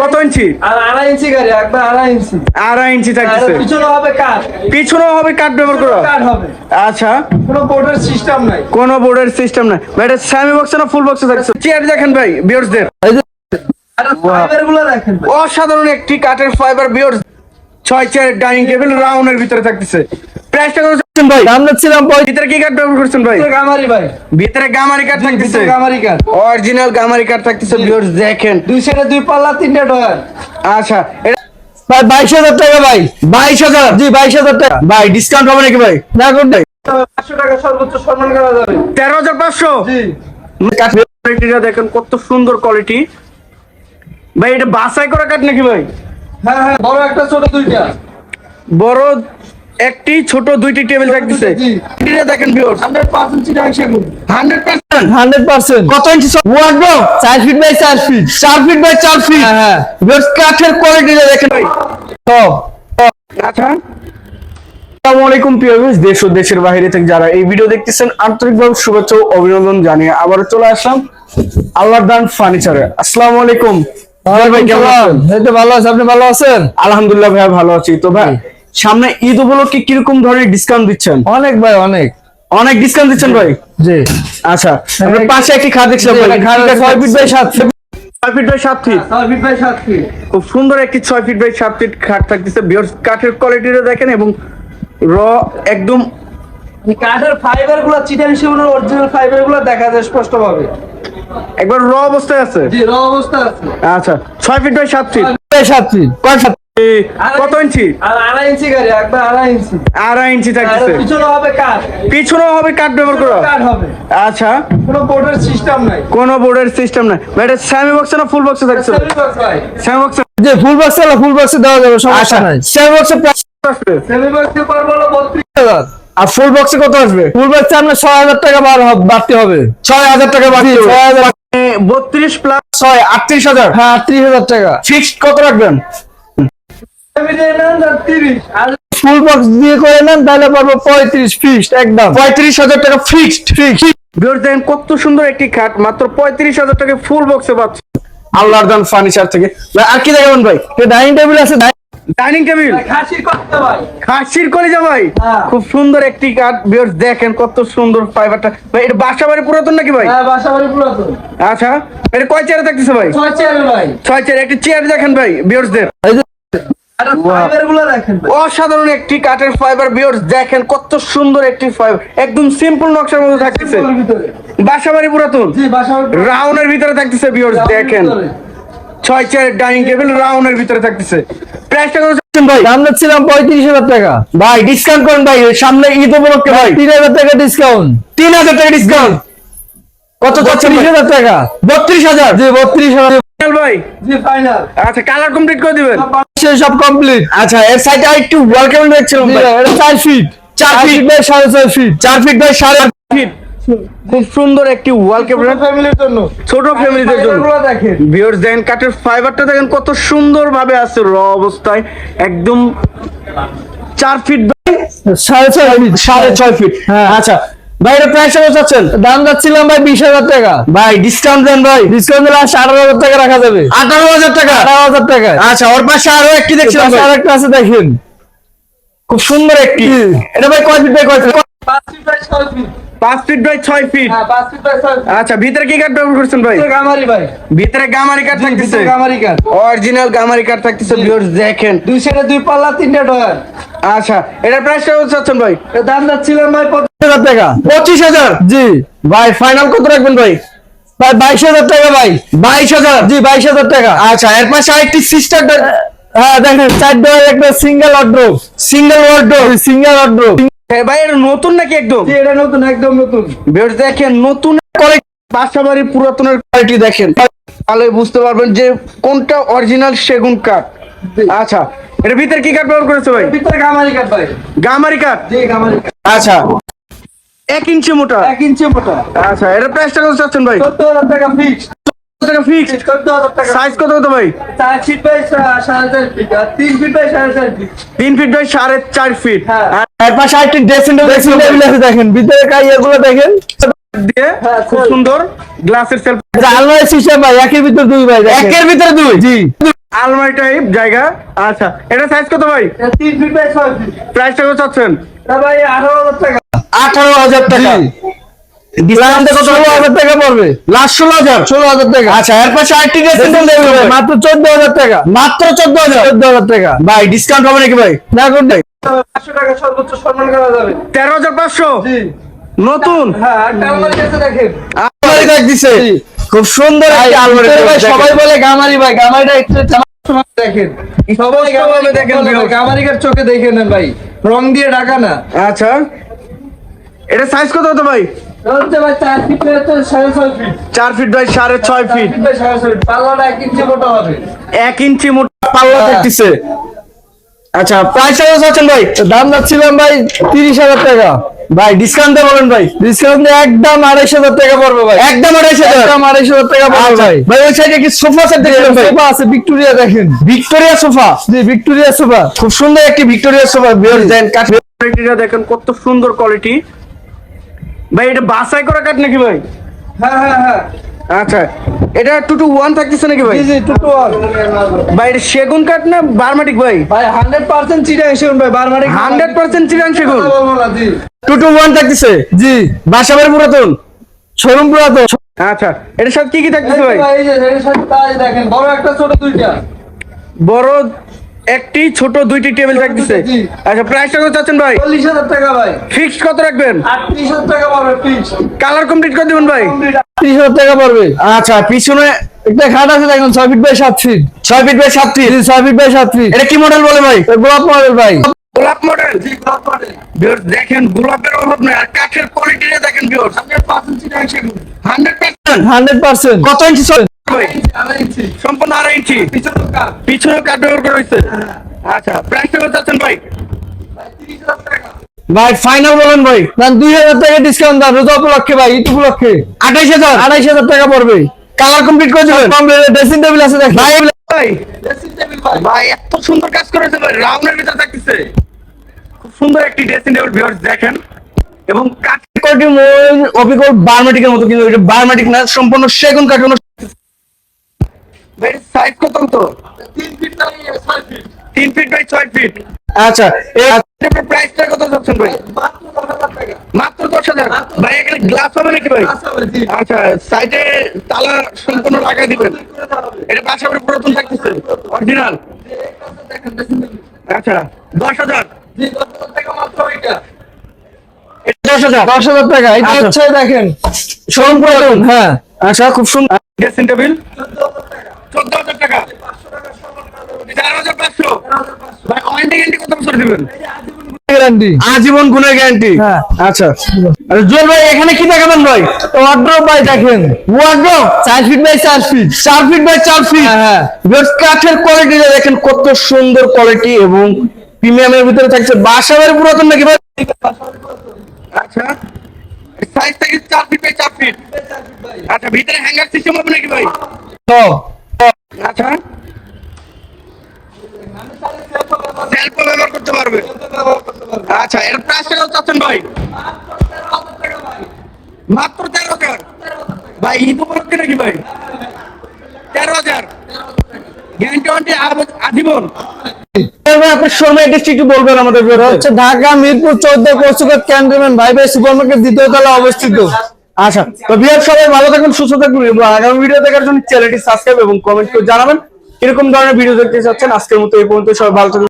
কত ইঞ্চি? আড়াই ইঞ্চি গাড়ি একবার আড়াই ইঞ্চি। আড়াই ইঞ্চি থাকতেছে। পিছনে হবে কাঠ। পিছনেও হবে কাঠ ব্যবহার করা? কাঠ হবে। আচ্ছা। কোনো বোর্ডের সিস্টেম নাই। কোনো বোর্ডের সিস্টেম নাই। ভাই এটা স্যামি বক্স না ফুল বক্সে থাকছে চেয়ার দেখেন ভাই বিয়ার্সদেরগুলো অসাধারণ একটি কাঠের ফাইবার বিয়ার্স ছয় চেয়ার ডাইনিং টেবিল রাউন্ডের ভিতরে থাকতেছে। প্রাইসটা কত চাচ্ছেন ভাই? দাম ছিলাম ভিতরে কি কাঠ ব্যবহার করছেন ভাই? গামারি ভাই। ভিতরে গামারি কাঠ থাকতেছে। গামারি কাঠ অরিজিনাল গামারি কাঠ থাকতেছে বিয়ার্স দেখেন। দুই সাইডে দুই পাল্লা তিনটে ডয়ার। আচ্ছা এটা ভাই বাইশ হাজার টাকা ভাই। বাইশ হাজার? জি বাইশ হাজার টাকা। ভাই ডিসকাউন্ট হবে নাকি ভাই? না কোনটাই পাঁচশো টাকা সর্বোচ্চ সম্মান করা যাবে। তেরো হাজার পাঁচশো? কোয়ালিটিটা দেখেন কত সুন্দর কোয়ালিটি ভাই এটা বাসাই করা কাঠ নাকি ভাই? হ্যাঁ হ্যাঁ বড় একটা ছোট দুইটা। বড় একটি ছোট দুইটি টেবিল। এটা দেখেন ভিউয়ার্স হান্ড্রেড পার্সেন্ট চিটাং সেগুন। Hundred percent. Hundred percent. কত ইঞ্চি ওয়ার্ড্রোব চার ফিট বাই চার ফিট। চার ফিট বাই চার ফিট। হ্যাঁ হ্যাঁ। ভিউয়ার্স কাঠের কোয়ালিটিটা দেখেন। ভাই। সব আচ্ছা। আসসালামু আলাইকুম প্রিয় ভিউয়ার্স দেশ ও দেশের বাইরে থেকে যারা এই ভিডিও দেখতেছেন আন্তরিকভাবে শুভেচ্ছা ও অভিনন্দন জানিয়ে আবারও চলে আসলাম আল্লাহর দান ফার্নিচারে আসসালামু আলাইকুম ভাই ভাই কেমন আছেন? এই তো ভালো আছে আপনি ভালো আছেন? আলহামদুলিল্লাহ ভাই ভালো আছি। তো ভাই সামনে ঈদ উপলক্ষে কীরকম ধরনের ডিসকাউন্ট দিচ্ছেন? অনেক ভাই অনেক। অনেক ডিসকাউন্ট দিচ্ছেন ভাই? জি। আচ্ছা আমরা পাশে একটি খাট দেখছিলাম ভাই। খাট ছয় ফিট বাই সাত ফিট ছয় ফিট বাই সাত ফিট ছয় ফিট বাই সাত ফিট খুব সুন্দর একটি ছয় ফিট বাই সাত ফিট খাট থাকতেছে। বিয়ার্স কাঠের কোয়ালিটিটা দেখেন এবং র একদম কাঠের ফাইবারগুলো চিটাং সেগুনের অরিজিনাল ফাইবারগুলো দেখা যায় স্পষ্ট ভাবে একবার র অবস্থায় আছে? জি র অবস্থায় আছে। আচ্ছা ছয় ফিট বাই সাত ফিট বাই সাত ফিট কয় সাত কত ইঞ্চি? আর আড়াই ইঞ্চি গাড়ি একবার আড়াই ইঞ্চি। আড়াই ইঞ্চি থাকতেছে। পিছনে হবে কাঠ। পিছনেও হবে কাঠ ব্যবহার করা। কাঠ হবে। আচ্ছা। কোনো বোর্ডের সিস্টেম নাই। কোনো বোর্ডের সিস্টেম নাই। এটা স্যামি বক্সে না ফুল বক্সে থাকছে সেমি বক্স ভাই। স্যামি বক্সে যে ফুল বক্স ফুল বক্সে দেওয়া যাবে আচ্ছা। সমস্যা নাই স্যামি বক্সে বক্সে পারব বত্রিশ আর ফুল বক্সে কত আসবে? ফুল বক্সে আপনার ছয় হাজার টাকা বাড়তে হবে। ছয় হাজার টাকা জি, ছয় হাজার বত্রিশ প্লাস ছয় আটত্রিশ হাজার। হ্যাঁ আটত্রিশ হাজার টাকা। ফিক্সড কত রাখবেন? ফুল বক্স দিয়ে করে নেন তাহলে পারব পঁয়ত্রিশ ফিক্সড একদম। পঁয়ত্রিশ হাজার টাকা ফিক্সড ফিক্সড দেখেন কত সুন্দর একটি খাট মাত্র পঁয়ত্রিশ হাজার টাকা ফুল বক্সে পাচ্ছে। আল্লাহর দান ফার্নিচার থেকে। আর কি দেখাবেন ভাই? ডাইনিং টেবিল আছে ডাইনিং টেবিল খাসির করতে ভাই। কলিজা ভাই? হ্যাঁ। খুব সুন্দর একটি কাঠ ভিউয়ার্স দেখেন কত সুন্দর ফাইবারটা ভাই এটা বাসা বাড়ি পুরাতন নাকি ভাই? হ্যাঁ বাসা বাড়ি পুরাতন। আচ্ছা এটা কয় চেয়ারে থাকতেছে ভাই? ছয় চেয়ার ভাই। ছয় চেয়ার একটি চেয়ার দেখেন ভাই ভিউয়ার্সদের। এই অসাধারণ একটি কাঠের ফাইবার ভিউয়ার্স দেখেন কত সুন্দর একটি ফাইবার একদম সিম্পল নকশার মধ্যে থাকতেছে। ওর ভিতরে। বাসা বাড়ি পুরাতন। রাউন্ডের ভিতরে থাকতেছে ভিউয়ার্স দেখেন। ছয় ডাইনিং টেবিল রাউন্ডের ভিতরে থাকতেছে। প্রাইসটা কত ভাই? দাম ছিলাম পঁয়ত্রিশ হাজার টাকা। ভাই ডিসকাউন্ট করেন ভাই সামনে ঈদ উপলক্ষে ভাই। তিন হাজার টাকা ডিসকাউন্ট তিন হাজার টাকা ডিসকাউন্ট কত বত্রিশ হাজার টাকা। বত্রিশ হাজার। জি বত্রিশ হাজার। ভাই? জি ফাইনাল আচ্ছা কালার কমপ্লিট করে দিবেন। সব কমপ্লিট আচ্ছা এর সাইডে একটু ওয়েলকাম দেখছিলাম ভাই? এটা চার ফিট চার চার ফিট বাই সাড়ে ছয় ফিট চার ফিট বাই সাড়ে আট ফিট খুব সুন্দর একটি ওয়াল ক্যাবিনেট ফ্যামিলির জন্য। ছোট ফ্যামিলিদের জন্য। গুলো ভিউয়ার্স দেখেন কাঠের ফাইবারটা দেখেন কত সুন্দর ভাবে আছে র অবস্থায়। একদম চার ফিট বাই সাড়ে ছয় ফিট সাড়ে ছয় ফিট হ্যাঁ। আচ্ছা ভাই এটা প্রাইস কত চাচ্ছেন? দাম যাচ্ছিলাম ভাই বিশ হাজার টাকা। ভাই ডিসকাউন্ট দেন ভাই। ডিসকাউন্ট দিলে আঠারো হাজার টাকা রাখা যাবে। আঠারো হাজার টাকা? আঠারো হাজার টাকা। আচ্ছা ওর পাশে আরও একটি দেখছিলাম ভাই। আরেকটা আছে দেখেন। খুব সুন্দর একটি। এটা ভাই কয় ফিট বাই কয় ফিট পাঁচ ফিট বাই ছয় ফিট পাঁচ ফিট বাই ছয় ফিট হ্যাঁ আচ্ছা ভিতরে কি কাঠ ব্যবহার করছেন ভাই? গামারি ভাই। ভিতরে গামারি কাঠ থাকতেছে। গামারি কাঠ অরিজিনাল গামারি কাঠ থাকতেছে দেখেন। দুই সাইডে দুই পাল্লা তিনটে ডয়ার আচ্ছা এটা প্রাইস কত চাচ্ছেন ভাই? দাম যাচ্ছিলাম ভাই পঁচিশ হাজার টাকা। পঁচিশ হাজার? জি। ভাই ফাইনাল কত রাখবেন ভাই? ভাই বাইশ হাজার টাকা ভাই। বাইশ হাজার? জি বাইশ হাজার টাকা। আচ্ছা এর পাশে আরেকটি সিস্টার হ্যাঁ দেখেন চার ডলার একটা single order single wardrobe single order ভাই এটা নতুন নাকি একদম? এটা নতুন একদম নতুন। ভিউয়ার্স দেখেন নতুন কোয়ালিটি বাসাবাড়ি পুরাতনের কোয়ালিটি দেখেন। তাহলে বুঝতে পারবেন যে কোনটা অরিজিনাল সেগুন কাঠ। আচ্ছা এর ভিতরে কি কাঠ ব্যবহার করেছে ভাই? ভিতরে গামারি কাঠ ভাই। গামারি কাঠ? জি গামারি কাঠ। আচ্ছা। এক ইঞ্চি মোটা? এক ইঞ্চি মোটা। আচ্ছা এটা প্রাইসটা কত চাচ্ছেন ভাই? চোদ্দ হাজার টাকা ফিক্সড টাকা ফিক্সড টাকা সাইজ কত কত ভাই? চার ফিট বাই সাড়ে চার ফিট আর তিন ফিট বাই সাড়ে চার ফিট তিন ফিট বাই সাড়ে চার ফিট হ্যাঁ। আর পাশে আরেকটি ড্রেসিং টেবিল আছে। দেখেন। ভিতরে কাইয়াগুলো দেখেন। দিয়ে হ্যাঁ, খুব সুন্দর গ্লাসের সেলফ এটা আলমারি সিস্টেম ভাই একের ভিতর দুই ভাই একের ভিতরে দুই? জি। আলমারি টাইপ জায়গা। আচ্ছা এটা সাইজ কত ভাই? তিন ফিট বাই ছয় ফিট প্রাইসটা কত চাচ্ছেন? ভাই আঠারো হাজার টাকা। আঠারো হাজার টাকা। আচ্ছা মাত্র চোদ্দ হাজার টাকা। মাত্র চোদ্দ হাজার? চোদ্দ হাজার টাকা। ভাই ডিসকাউন্ট হবে নাকি ভাই? না করবে পাঁচশো টাকা সর্বোচ্চ সম্মান করা যাবে। তেরো হাজার পাঁচশো? নতুন? হ্যাঁ খুব সুন্দর। সবাই বলে গামারি ভাই গামারিটা একটু দেখেন। সবাই স্পষ্টভাবে দেখেন, গামারিকার চোখে দেখে নেন ভাই। রং দিয়ে ঢাকা না। আচ্ছা। এটা সাইজ কত হতো ভাই? চার ফিট বাই সাড়ে ছয় ফিট পাল্লাটা এক ইঞ্চি মোটা হবে। এক ইঞ্চি মোটা পাল্লা থাকতেছে আচ্ছা প্রাইস ভাই? দাম যাচ্ছিলাম ভাই তিরিশ হাজার টাকা। ভাই ডিসকাউন্ট বলেন ভাই। ডিসকাউন্ট একদম আড়াইশ হাজার টাকা পড়বে ভাই। একদম আড়াইশ হাজার? একদম আড়াইশ হাজার টাকা পড়বে আচ্ছা। ভাই। ভাই ওই সাইডে কি সোফা সেট দেখেন ভাই সোফা আছে ভিক্টোরিয়া দেখেন। ভিক্টোরিয়া সোফা জি ভিক্টোরিয়া সোফা খুব সুন্দর একটি ভিক্টোরিয়া সোফা বিয়ার দেন কাঠ কোয়ালিটিটা দেখেন কত সুন্দর কোয়ালিটি ভাই এটা বাসাই করা কাঠ নাকি ভাই? হ্যাঁ হ্যাঁ হ্যাঁ। আচ্ছা এটা টু টু ওয়ান থাকতেছে নাকি ভাই? জি জি টু টু ওয়ান। ভাই এটা সেগুন কাঠ না বারমাটিক ভাই? ভাই হান্ড্রেড পার্সেন্ট চিটাং সেগুন ভাই বারবারই হান্ড্রেড পার্সেন্ট চিরাং সেগুন? টু টু ওয়ান থাকতেছে? জি। বাসাবাড়ি পুরাতন? শোরুম পুরাতন? আচ্ছা এটার সাথে কি কি থাকতেছে ভাই? এই যে এর সাথে তাই দেখেন বড় একটা ছোট দুইটা। বড় একটি ছোট দুইটি টেবিল থাকতেছে জি। আচ্ছা প্রাইসটা কত চাচ্ছেন ভাই? চল্লিশ হাজার টাকা ভাই। ফিক্সড কত রাখবেন? আটত্রিশ হাজার টাকা পাবে পিস কালার কমপ্লিট করে দিবেন ভাই। ত্রিশ হাজার টাকা পড়বে। আচ্ছা পিছনে একটা খাট আছে দেখুন ছয় ফিট বাই সাত ফিট ছয় ফিট বাই সাত ফিট জি ছয় ফিট বাই সাত ফিট এটা কি মডেল বলে ভাই? গোলাপ মডেল ভাই। গোলাপ মডেল জি গোলাপ মডেল দেখেন গোলাপের অভাব নেই। আর কাঠের কোয়ালিটি দেখেন viewers percent hundred percent hundred percent কত ইঞ্চি সম্পূর্ণ আড়াই ইঞ্চি। পিছনে কাঠ ব্যবহার করা হয়েছে। আচ্ছা প্রাইসটা কত চাচ্ছেন ভাই? ভাই ফাইনাল বলেন ভাই। দুই হাজার টাকা ডিসকাউন্ট দাম রোজা উপলক্ষে ভাই ঈদ উপলক্ষে। আঠাইশ হাজার? আড়াইশ হাজার টাকা পড়বে। কালার কমপ্লিট করে দেবেন? ড্রেসিং টেবিল আছে দেখেন। ভাই ভাই ভাই এত সুন্দর কাজ করেছে ভাই। রাউন্ডের ভিতরে থাকতেছে। খুব সুন্দর একটি ড্রেসিং টেবিল ভিউয়ার্স দেখেন। এবং কাঠ কোয়ালিটি অবিকল বারমাটিকের মতো কিন্তু এটা বারমাটিক না সম্পূর্ণ সেগুন কাঠ সাইজ কত তো তিন ফিট ছয় ফিট তিন ফিট বাই ছয় ফিট আচ্ছা এই প্রাইসটা কত যাচ্ছেন ভাই। মাত্র দশ হাজার ভাই এখানে গ্লাস হবে নাকি ভাই? আচ্ছা সাইডে তালা সম্পূর্ণ লাগাই দিবেন। এটা পাশাপাশি পুরাতন থাকতেছে। অরিজিনাল আচ্ছা দশ হাজার? দশ হাজার দশ হাজার। টাকা এটা আচ্ছা। হচ্ছে দেখেন শোরুম হ্যাঁ। আচ্ছা খুব সুন্দর। ড্রেসিং টেবিল চোদ্দ হাজার টাকা। চার হাজার পাঁচশো। ভাই ওয়ারেন্টি গ্যারান্টি কত বছর দিবেন গ্যারান্টি। আজীবন গুণের গ্যারান্টি। হ্যাঁ। আচ্ছা। আর জুয়েল ভাই এখানে কি দেখাবেন ভাই? ওয়ার্ড্রোপ ভাই দেখেন। ওয়ার্ড্রোব চার ফিট বাই চার ফিট চার ফিট বাই চার ফিট হ্যাঁ, হ্যাঁ। কাঠের কোয়ালিটিটা দেখেন কত সুন্দর কোয়ালিটি এবং প্রিমিয়ামের ভিতরে থাকছে। বাসাবাড়ি পুরাতন নাকি ভাই? আচ্ছা। সাইজ থেকে ফিট বাই চার ফিট আচ্ছা ভিতরে হ্যাঙ্গার সিস্টেম হবে নাকি ভাই? তো আচ্ছা। সেলফ ব্যবহার করতে পারবে। আচ্ছা এর প্রাইসটা কত চাচ্ছেন ভাই? মাত্র তেরো হাজার। ভাই ঈদ উপলক্ষে নাকি ভাই? তেরো হাজার। গ্যারান্টি আজীবন আপনার শর্মা অ্যাড্রেসটি বলবেন আমাদের হচ্ছে ঢাকা মিরপুর চৌদ্দ কৌশিকত ক্যান্টনমেন্ট ভাই ভাই সুপার মার্কেট দ্বিতীয় তলা অবস্থিত। আচ্ছা তো বিহার সবাই ভালো থাকবেন, সুস্থ থাকবেন এবং আগামী ভিডিও দেখার জন্য চ্যানেলটি সাবস্ক্রাইব এবং কমেন্ট করে জানাবেন। এরকম ধরনের ভিডিও দেখতে চাচ্ছেন, আজকের মতো এই পর্যন্ত সবাই ভালো থাকুন